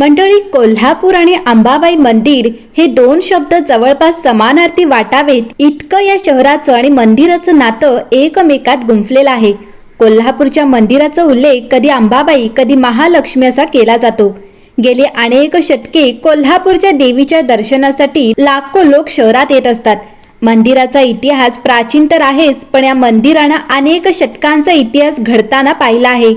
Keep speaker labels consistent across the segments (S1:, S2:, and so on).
S1: मंडळी कोल्हापूर आणि अंबाबाई मंदिर हे दोन शब्द जवळपास समानार्थी वाटावेत इतकं या शहराचं आणि मंदिराचं नातं एकमेकात गुंफलेलं आहे. कोल्हापूरच्या मंदिराचा उल्लेख कधी अंबाबाई कधी महालक्ष्मी असा केला जातो. गेले अनेक शतके कोल्हापूरच्या देवीच्या दर्शनासाठी लाखो लोक शहरात येत असतात. मंदिराचा इतिहास प्राचीन तर आहेच पण या मंदिरानं अनेक शतकांचा इतिहास घडताना पाहिला आहे.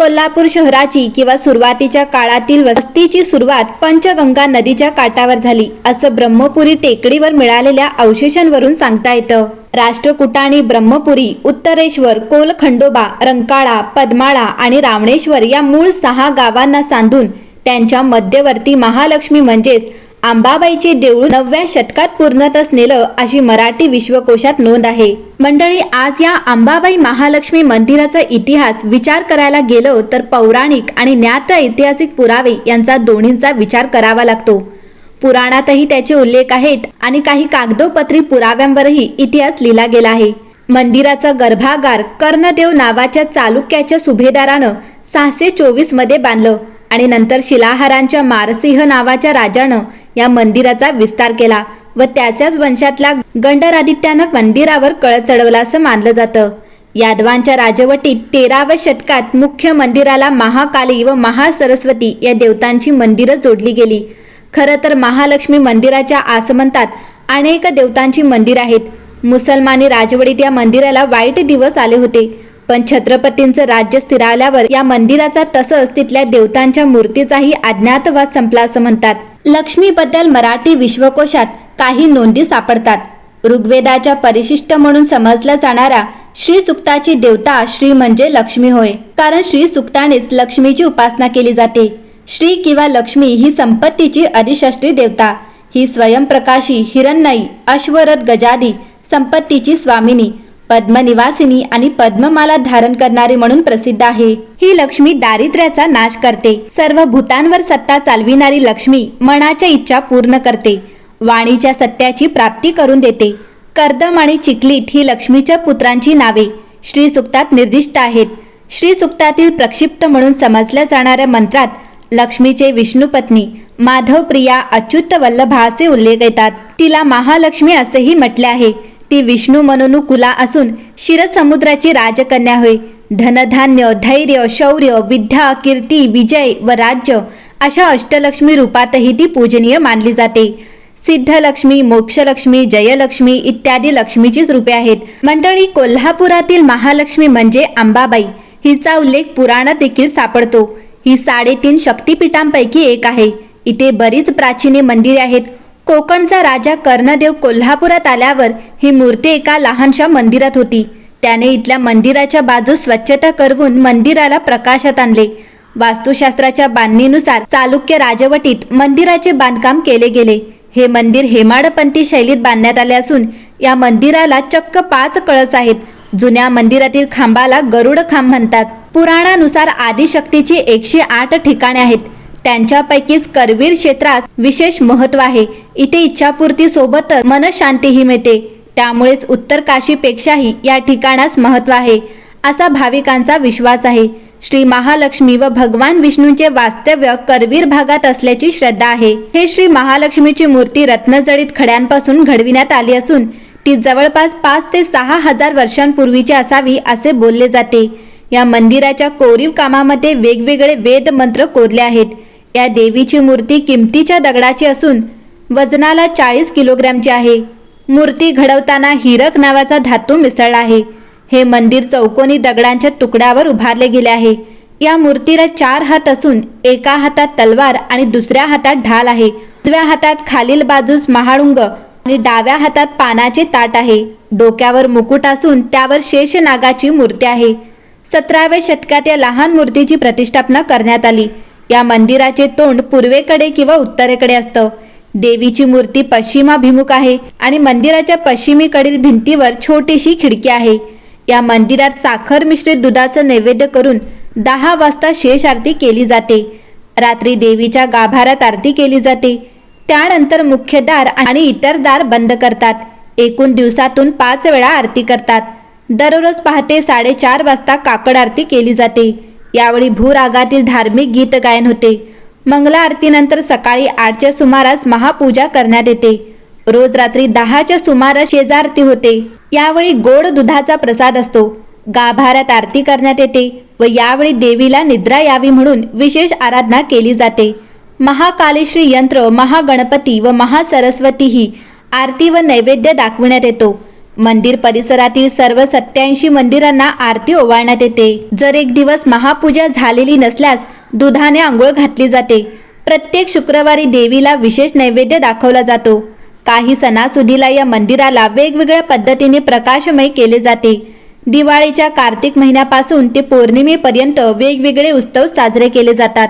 S1: कोल्हापूर शहराची किंवा सुरुवातीच्या काळातील वस्तीची सुरुवात पंचगंगा नदीच्या काठावर झाली असं ब्रह्मपुरी टेकडीवर मिळालेल्या अवशेषांवरून सांगता येतं. राष्ट्रकुटाणी ब्रह्मपुरी उत्तरेश्वर कोलखंडोबा रंकाळा पद्माळा आणि रावणेश्वर या मूळ सहा गावांना सांधून त्यांच्या मध्यवर्ती महालक्ष्मी म्हणजेच अंबाबाईचे देऊळ नवव्या शतकात पूर्णतच नेलं अशी मराठी विश्वकोशात नोंद आहे. मंडळी आज या अंबाबाई महालक्ष्मी मंदिराचा इतिहास विचार करायला गेलो तर पौराणिक आणि ज्ञात ऐतिहासिक पुरावे यांचा दोन्हींचा विचार करावा लागतो. पुराणातही त्याचे उल्लेख आहेत आणि काही कागदोपत्री पुराव्यांवरही इतिहास लिहिला गेला आहे. मंदिराचा गर्भागार कर्णदेव नावाच्या चालुक्याच्या सुभेदारानं सहाशे चोवीसमध्ये बांधलं आणि नंतर शिलाहारांच्या मारसिंह नावाच्या राजानं या मंदिराचा विस्तार केला व त्याच्याच वंशातला गंडरादित्यानं मंदिरावर कळस चढवला असं मानलं जातं. यादवांच्या राजवटीत तेराव्या शतकात मुख्य मंदिराला महाकाली व महासरस्वती या देवतांची मंदिरं जोडली गेली. खरं तर महालक्ष्मी मंदिराच्या आसमंतात अनेक देवतांची मंदिर आहेत. मुसलमानी राजवटीत या मंदिराला वाईट दिवस आले होते. पण छत्रपतींचं राज्य स्थिरावल्यावर या मंदिराचा तसंच तिथल्या देवतांच्या मूर्तीचाही अज्ञातवास संपला असं म्हणतात. लक्ष्मीबद्दल मराठी विश्वकोशात काही नोंदी सापडतात. ऋग्वेदाच्या परिशिष्ट म्हणून समजला जाणारा श्री सुक्ताची देवता श्री म्हणजे लक्ष्मी होय. कारण श्री सुक्तानेच लक्ष्मीची उपासना केली जाते. श्री किंवा लक्ष्मी ही संपत्तीची अधिष्ठी देवता. ही स्वयंप्रकाशी हिरण्यई अश्वरथ गजादी संपत्तीची स्वामिनी. पद्मनिवासिनी आणि पद्ममाला धारण करणारी म्हणून प्रसिद्ध आहे. ही लक्ष्मी दारिद्र्याचा नाश करते. सर्व भूतांवर सत्ता चालविणारी लक्ष्मी मनाच्या इच्छा पूर्ण करते. वाणीच्या सत्याची प्राप्ती करून देते. कर्दम आणि चिकलीट ही लक्ष्मीच्या पुत्रांची नावे श्री सुक्तात निर्दिष्ट आहेत. श्री सुक्तातील प्रक्षिप्त म्हणून समजल्या जाणाऱ्या मंत्रात लक्ष्मीचे विष्णुपत्नी माधवप्रिया अच्युत वल्लभा असे उल्लेख येतात. तिला महालक्ष्मी असेही म्हटले आहे. ती विष्णू मनोनु कुला असून क्षीरसमुद्राची राजकन्या होय. धनधान्य धैर्य शौर्य विद्या कीर्ती विजय व राज्य अशा अष्टलक्ष्मी रूपातही ती पूजनीय मानली जाते. सिद्धलक्ष्मी मोक्षलक्ष्मी जयलक्ष्मी इत्यादी लक्ष्मीचीच रूपे आहेत. मंडळी कोल्हापुरातील महालक्ष्मी म्हणजे अंबाबाई हिचा उल्लेख पुराणात देखील सापडतो. ही साडेतीन शक्तिपीठांपैकी एक आहे. इथे बरीच प्राचीने मंदिरे आहेत. कोकणचा राजा कर्णदेव कोल्हापुरात आल्यावर ही मूर्ती एका लहानशा मंदिरात होती. त्याने इथल्या मंदिराच्या बाजूस स्वच्छता करवून मंदिराला प्रकाशात आणले. वास्तुशास्त्राच्या बांधणीनुसार चालुक्य राजवटीत मंदिराचे बांधकाम केले गेले. हे मंदिर हेमाडपंथी शैलीत बांधण्यात आले असून या मंदिराला चक्क पाच कळस आहेत. जुन्या मंदिरातील खांबाला गरुड खांब म्हणतात. पुराणानुसार आदिशक्तीची एकशे आठ ठिकाणे आहेत. त्यांच्यापैकीच करवीर क्षेत्रास विशेष महत्त्व आहे. इथे इच्छापूर्ती सोबतच मनशांतीही मिळते. त्यामुळेच उत्तर काशीपेक्षाही या ठिकाणास महत्त्व आहे असा भाविकांचा विश्वास आहे. श्री महालक्ष्मी व भगवान विष्णूंचे वास्तव्य करवीर भागात असल्याची श्रद्धा आहे. हे श्री महालक्ष्मीची मूर्ती रत्नजडित खड्यांपासून घडविण्यात आली असून ती जवळपास पाच ते सहा हजार वर्षांपूर्वीची असावी असे बोलले जाते. या मंदिराच्या कोरीव कामामध्ये वेगवेगळे वेद मंत्र कोरले आहेत. या देवीची मूर्ती किमतीच्या दगडाची असून वजनाला चाळीस किलोग्रॅमची आहे. मूर्ती घडवताना हिरक नावाचा धातू मिसळला आहे. हे मंदिर चौकोनी दगडांच्या तुकड्यावर उभारले गेले आहे. या मूर्तीला चार हात असून एका हातात तलवार आणि दुसऱ्या हातात ढाल आहे. उजव्या हातात खालील बाजूस महाळुंग आणि डाव्या हातात पानाचे ताट आहे. डोक्यावर मुकुट असून त्यावर शेष नागाची मूर्ती आहे. सतराव्या शतकात या लहान मूर्तीची प्रतिष्ठापना करण्यात आली. या मंदिराचे तोंड पूर्वेकडे किंवा उत्तरेकडे असतं. देवीची मूर्ती पश्चिमाभिमुख आहे आणि मंदिराच्या पश्चिमेकडील भिंतीवर छोटीशी खिडकी आहे. या मंदिरात साखर मिश्रित दुधाचं नैवेद्य करून दहा वाजता शेष आरती केली जाते. रात्री देवीच्या गाभाऱ्यात आरती केली जाते. त्यानंतर मुख्य दार आणि इतर दार बंद करतात. एकूण दिवसातून पाच वेळा आरती करतात. दररोज पहाटे साडेचार वाजता काकड आरती केली जाते. यावेळी भूरागातील धार्मिक गीत गायन होते. मंगला आरतीनंतर सकाळी आठच्या सुमारास महापूजा करण्यात येते. रोज रात्री दहाच्या सुमारास शेजारती होते. यावेळी गोड दुधाचा प्रसाद असतो. गाभाऱ्यात आरती करण्यात येते व यावेळी देवीला निद्रा यावी म्हणून विशेष आराधना केली जाते. महाकालेश्री यंत्र महागणपती व महासरस्वती ही आरती व नैवेद्य दाखविण्यात येतो. मंदिर परिसरातील सर्व सत्याऐंशी मंदिरांना आरती ओवाळण्यात येते. जर एक दिवस महापूजा झालेली नसल्यास दुधाने आंघोळ घातली जाते. प्रत्येक शुक्रवारी देवीला विशेष नैवेद्य दाखवला जातो. काही सणासुदीला या मंदिराला वेगवेगळ्या पद्धतीने प्रकाशमय केले जाते. दिवाळीच्या कार्तिक महिन्यापासून ते पौर्णिमेपर्यंत वेगवेगळे उत्सव साजरे केले जातात.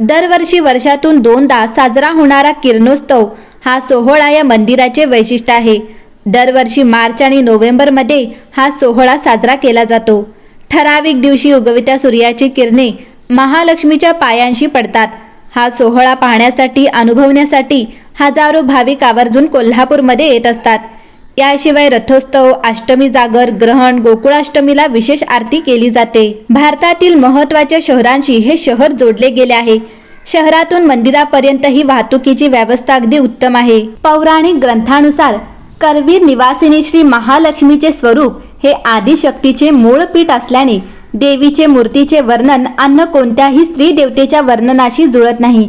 S1: दरवर्षी वर्षातून दोनदा साजरा होणारा किरणोत्सव हा सोहळा या मंदिराचे वैशिष्ट्य आहे. दरवर्षी मार्च आणि नोव्हेंबरमध्ये हा सोहळा साजरा केला जातो. ठराविक दिवशी उगवित्या सूर्याची किरणे महालक्ष्मीच्या पायांशी पडतात. हा सोहळा पाहण्यासाठी अनुभवण्यासाठी हजारो भाविक आवर्जून कोल्हापूरमध्ये येत असतात. याशिवाय रथोत्सव अष्टमी जागर ग्रहण गोकुळाष्टमीला विशेष आरती केली जाते. भारतातील महत्त्वाच्या शहरांशी हे शहर जोडले गेले आहे. शहरातून मंदिरापर्यंत ही वाहतुकीची व्यवस्था अगदी उत्तम आहे. पौराणिक ग्रंथानुसार करवीर निवासिनी श्री महालक्ष्मीचे स्वरूप हे आदिशक्तीचे मूळ पीठ असल्याने देवीचे मूर्तीचे वर्णन अन्न कोणत्याही स्त्री देवतेच्या वर्णनाशी जुळत नाही.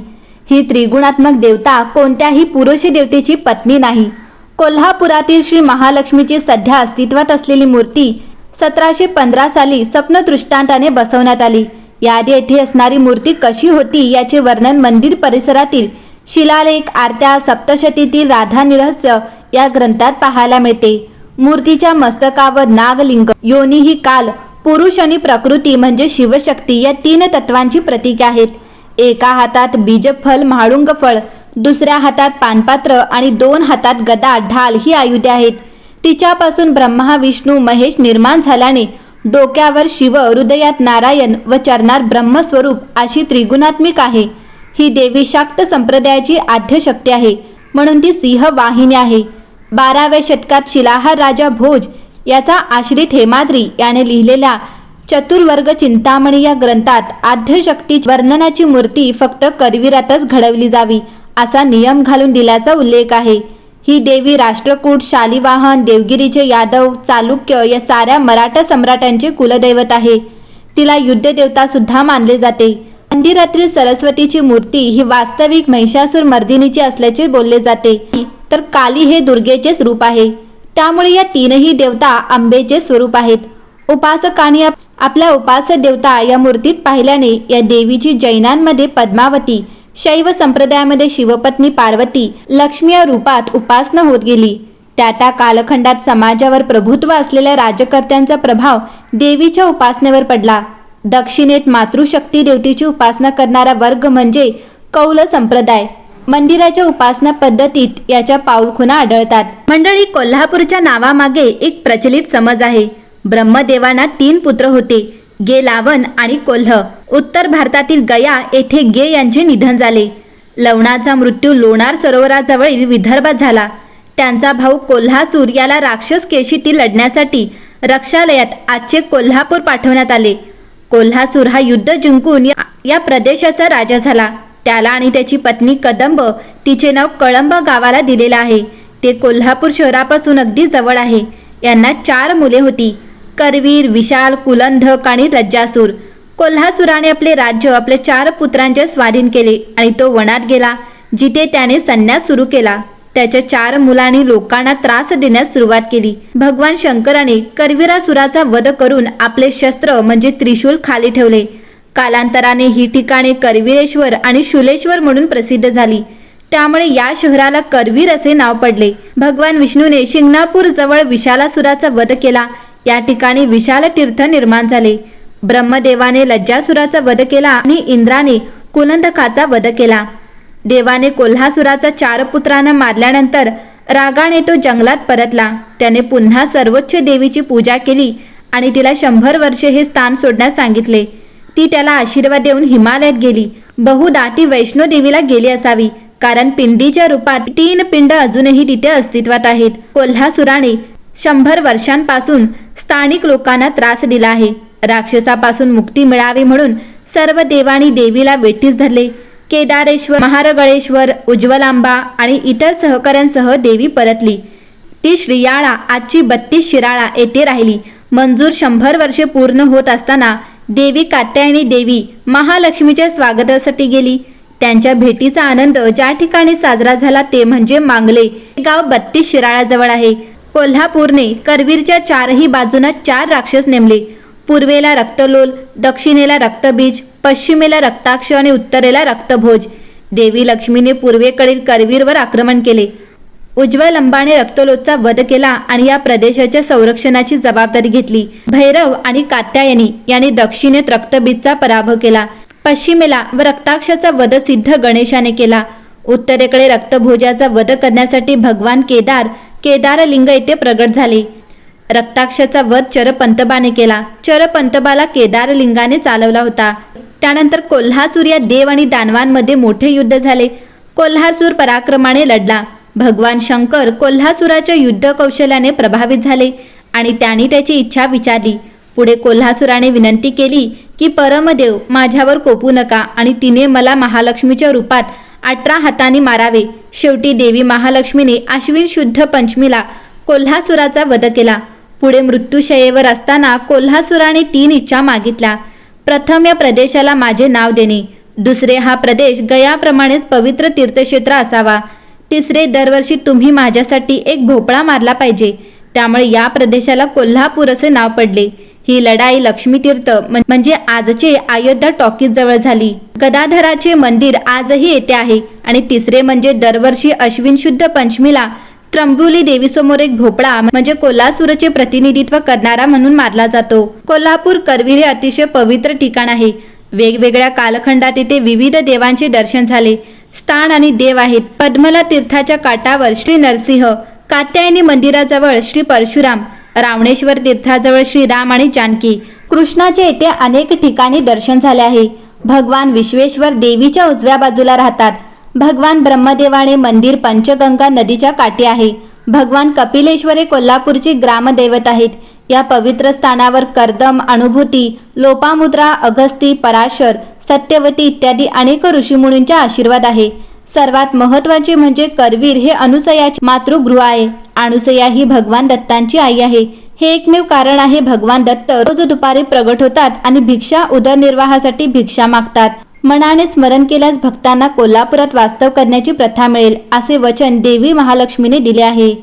S1: ही त्रिगुणात्मक देवता कोणत्याही पुरुष देवतेची पत्नी नाही. कोल्हापुरातील श्री महालक्ष्मीची सध्या अस्तित्वात असलेली मूर्ती सतराशे पंधरा साली स्वप्नदृष्टांताने बसवण्यात आली. याआधी येथे असणारी मूर्ती कशी होती याचे वर्णन मंदिर परिसरातील शिलालेख आरत्या सप्तशतीतील राधा निरहस्य या ग्रंथात पाहायला मिळते. मूर्तीच्या मस्तकावर नागलिंग योनी ही काल पुरुष आणि प्रकृती म्हणजे शिवशक्ती या तीन तत्वांची प्रतीके आहेत. एका हातात बीजफल म्हाळुंग फळ दुसऱ्या हातात पानपात्र आणि दोन हातात गदा ढाल ही आयुधे आहेत. तिच्यापासून ब्रह्मा विष्णू महेश निर्माण झाल्याने डोक्यावर शिव हृदयात नारायण व चरणार ब्रह्मस्वरूप अशी त्रिगुणात्मिक आहे. ही देवी शाक्त संप्रदायाची आद्यशक्ती आहे. म्हणून ती सिंह वाहिनी आहे. बाराव्या शतकात शिलाहार राजा भोज याचा आश्रित हेमाद्री याने लिहिलेल्या चतुर्वर्ग चिंतामणी या ग्रंथात आद्यशक्ती वर्णनाची मूर्ती फक्त करवीरातच घडवली जावी असा नियम घालून दिल्याचा उल्लेख आहे. ही देवी राष्ट्रकूट शालिवाहन देवगिरीचे यादव चालुक्य या साऱ्या मराठा सम्राटांचे कुलदैवत आहे. तिला युद्धदेवता सुद्धा मानले जाते. मंदिरातील सरस्वतीची मूर्ती ही वास्तविक महिषासूर मर्दिनीची असल्याचे बोलले जाते. तर काली हे दुर्गेचेच रूप आहे. त्यामुळे या तीनही देवता आंबेचे स्वरूप आहेत. उपासकांनी आपल्या उपास देवता या मूर्तीत पाहिल्याने या देवीची जैनांमध्ये पद्मावती शैव संप्रदायामध्ये शिवपत्नी पार्वती लक्ष्मी या रूपात उपासना होत गेली. त्या त्या कालखंडात समाजावर प्रभुत्व असलेल्या राजकर्त्यांचा प्रभाव देवीच्या उपासनेवर पडला. दक्षिणेत मातृशक्ती देवतेची उपासना करणारा वर्ग म्हणजे कौल संप्रदाय. मंदिराच्या उपासना पद्धतीत याच्या पाऊलखुणा आढळतात. मंडळी कोल्हापूरच्या नावामागे एक प्रचलित समज आहे. ब्रह्मदेवांना तीन पुत्र होते गे लावण आणि कोल्ह. उत्तर भारतातील गया येथे गे यांचे निधन झाले. लवणाचा मृत्यू लोणार सरोवराजवळील विदर्भात झाला. त्यांचा भाऊ कोल्हासूर याला राक्षस केशीतील लढण्यासाठी रक्षालयात आजचे कोल्हापूर पाठवण्यात आले. कोल्हासूर हा युद्ध जिंकून या- या प्रदेशाचा राजा झाला. त्याला आणि त्याची पत्नी कदंब तिचे नाव कळंब गावाला दिलेलं आहे. ते कोल्हापूर शहरापासून अगदी जवळ आहे. यांना चार मुले होती. करवीर विशाल कुलंधक आणि लज्जासूर कोल्हासुराने आपले राज्य आपल्या चार पुत्रांचे स्वाधीन केले आणि तो वनात गेला जिथे त्याने संन्यास सुरू केला. त्याच्या चार मुलांनी लोकांना त्रास देण्यास सुरुवात केली. भगवान शंकराने करवीरासुराचा वध करून आपले शस्त्र म्हणजे त्रिशूल खाली ठेवले. कालांतराने ही ठिकाणे करवीरेश्वर आणि शुलेश्वर म्हणून प्रसिद्ध झाली. त्यामुळे या शहराला करवीर असे नाव पडले. भगवान विष्णूने शिंगणापूर जवळ विशालासुराचा वध केला. या ठिकाणी विशाल तीर्थ निर्माण झाले. ब्रह्मदेवाने लज्जासुराचा वध केला आणि इंद्राने कुलंधकाचा वध केला. देवाने कोल्हासुराचा चार पुत्रांना मारल्यानंतर रागाने तो जंगलात परतला. त्याने पुन्हा सर्वोच्च देवीची पूजा केली आणि तिला शंभर वर्षे हे स्थान सोडण्यास सांगितले. ती त्याला आशीर्वाद देऊन हिमालयात गेली. बहुदा ती वैष्णो देवीला गेली असावी कारण पिंडीच्या रूपात तीन पिंड अजूनही तिथे अस्तित्वात आहेत. कोल्हासुराने शंभर वर्षांपासून स्थानिक लोकांना त्रास दिला आहे. राक्षसापासून मुक्ती मिळावी म्हणून सर्व देवानी देवीला वेठीस धरले. केदारेश्वर महारगळेश्वर उज्ज्वलांबा आणि इतर सहकाऱ्यांसह देवी परतली. ती श्रियाळा आजची बत्तीस शिराळा येथे राहिली. मंजूर शंभर वर्षे पूर्ण होत असताना देवी कात्यायनी देवी महालक्ष्मीच्या स्वागतासाठी गेली. त्यांच्या भेटीचा आनंद ज्या ठिकाणी साजरा झाला ते म्हणजे मांगले हे गाव बत्तीस शिराळाजवळ आहे. कोल्हापूरने करवीरच्या चारही बाजूंना चार राक्षस नेमले. पूर्वेला रक्तलोल दक्षिणेला रक्तबीज पश्चिमेला रक्ताक्ष आणि उत्तरेला रक्तभोज. देवी लक्ष्मीने पूर्वेकडील करवीरवर आक्रमण केले. उज्ज्वल अंबाने रक्तलोचचा वध केला आणि या प्रदेशाच्या संरक्षणाची जबाबदारी घेतली. भैरव आणि कात्यायनी यांनी दक्षिणेत रक्तबीजचा पराभव केला. पश्चिमेला व रक्ताक्षाचा वध सिद्ध गणेशाने केला. उत्तरेकडे रक्तभोजाचा वध करण्यासाठी भगवान केदार केदारलिंग येथे प्रगट झाले. रक्ताक्षाचा वध चरपंतबाने केला. चरपंतबाला केदारलिंगाने चालवला होता. त्यानंतर कोल्हासूर या देव आणि दानवांमध्ये मोठे युद्ध झाले. कोल्हासूर पराक्रमाने लढला. भगवान शंकर कोल्हासुराच्या युद्ध कौशल्याने प्रभावित झाले आणि त्यांनी त्याची इच्छा विचारली. पुढे कोल्हासुराने विनंती केली की परमदेव माझ्यावर कोपू नका आणि तिने मला महालक्ष्मीच्या रूपात अठरा हातांनी मारावे. शेवटी देवी महालक्ष्मीने आश्विन शुद्ध पंचमीला कोल्हासुराचा वध केला. पुढे मृत्यूशयेवर असताना कोल्हासुराने तीन इच्छा मागितल्या. प्रथम या प्रदेशाला माझे नाव देणे. दुसरे हा प्रदेश गयाप्रमाणेच पवित्र तीर्थक्षेत्र असावा. तिसरे दरवर्षी तुम्ही माझ्यासाठी एक भोपळा मारला पाहिजे. त्यामुळे या प्रदेशाला कोल्हापूर असे नाव पडले. ही लढाई लक्ष्मीतीर्थ म्हणजे आजचे अयोध्या टॉकीज जवळ झाली. गदाधराचे मंदिर आजही येथे आहे. आणि तिसरे म्हणजे दरवर्षी अश्विन शुद्ध पंचमीला त्र्यंबुली देवीसमोर एक भोपळा म्हणजे कोल्हासूरचे प्रतिनिधित्व करणारा म्हणून मारला जातो. कोल्हापूर करवीर हे अतिशय पवित्र ठिकाण आहे. वेगवेगळ्या कालखंडात येथे विविध देवांचे दर्शन झाले. स्थान आणि देव आहेत. पद्मला तीर्थाच्या काठावर श्री नरसिंह कात्यायनी मंदिराजवळ श्री परशुराम रावणेश्वर तीर्थाजवळ श्री राम आणि जानकी. कृष्णाचे येथे अनेक ठिकाणी दर्शन झाले आहे. भगवान विश्वेश्वर देवीच्या उजव्या बाजूला राहतात. भगवान ब्रह्मदेवाने मंदिर पंचगंगा नदीच्या काठी आहे. भगवान कपिलेश्वर हे कोल्हापूरची ग्रामदैवत आहेत. या पवित्र स्थानावर कर्दम अनुभूती लोपामुद्रा अगस्ती पराशर सत्यवती इत्यादी अनेक ऋषीमुनींचा आशीर्वाद आहे. सर्वात महत्त्वाचे म्हणजे करवीर हे अनुसयाचे मातृगृह आहे. अनुसया ही भगवान दत्तांची आई आहे. हे एकमेव कारण आहे भगवान दत्त रोज दुपारी प्रगट होतात आणि भिक्षा उदरनिर्वाहासाठी भिक्षा मागतात. मनाने स्मरण केल्यास भक्तांना कोल्हापुरात वास्तव करण्याची प्रथा मिळेल असे वचन देवी महालक्ष्मीने दिले आहे.